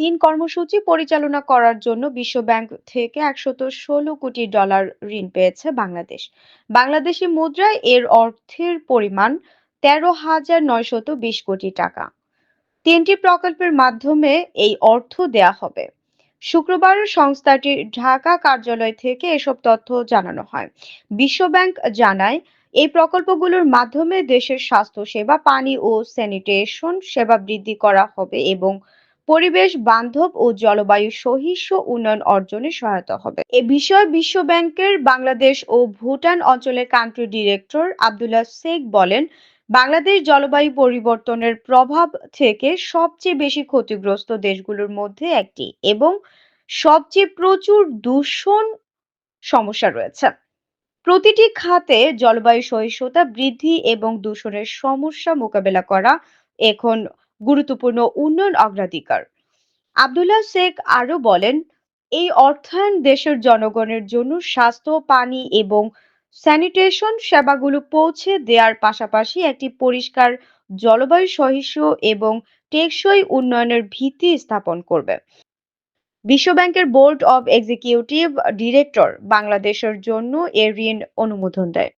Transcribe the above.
তিন কর্মসূচি পরিচালনা করার জন্য বিশ্বব্যাংক থেকে একশত ষোলো কোটি ডলার ঋণ পেয়েছে বাংলাদেশ। বাংলাদেশি মুদ্রায় এর অর্থের পরিমাণ তেরো হাজার নয়শত বিশ কোটি টাকা। তিনটি প্রকল্পের মাধ্যমে এই অর্থ দেয়া হবে। শুক্রবার সংস্থাটির ঢাকা কার্যালয় থেকে এসব তথ্য জানানো হয়। বিশ্বব্যাংক জানায়, এই প্রকল্পগুলোর মাধ্যমে দেশের স্বাস্থ্যসেবা, পানি ও স্যানিটেশন সেবা বৃদ্ধি করা হবে এবং পরিবেশ, বান্ধব ও জলবায়ু সহিষ্ণু উন্নয়ন অর্জনে সহায়তা হবে। এ বিষয়ে বিশ্ব ব্যাংকের বাংলাদেশ ও ভুটান অঞ্চলের কান্ট্রি ডিরেক্টর আব্দুল্লাহ শেখ বলেন, বাংলাদেশ জলবায়ু পরিবর্তনের প্রভাব থেকে সবচেয়ে বেশি ক্ষতিগ্রস্ত দেশগুলোর মধ্যে একটি এবং সবচেয়ে প্রচুর দূষণ সমস্যা রয়েছে। প্রতিটি খাতে জলবায়ু সহিষ্ণুতা বৃদ্ধি এবং দূষণের সমস্যা মোকাবেলা করা এখন গুরুত্বপূর্ণ উন্নয়ন অগ্রাধিকার। আব্দুল্লাহ শেখ আরও বলেন, এই অর্থায়ন দেশের জনগণের জন্য স্বাস্থ্য, পানি এবং স্যানিটেশন সেবাগুলো পৌঁছে দেওয়ার পাশাপাশি একটি পরিষ্কার জলবায়ু সহিষ্ণু এবং টেকসই উন্নয়নের ভিত্তি স্থাপন করবে। বিশ্বব্যাংকের বোর্ড অব এক্সিকিউটিভ ডিরেক্টর বাংলাদেশের জন্য এ ঋণ অনুমোদন দেয়।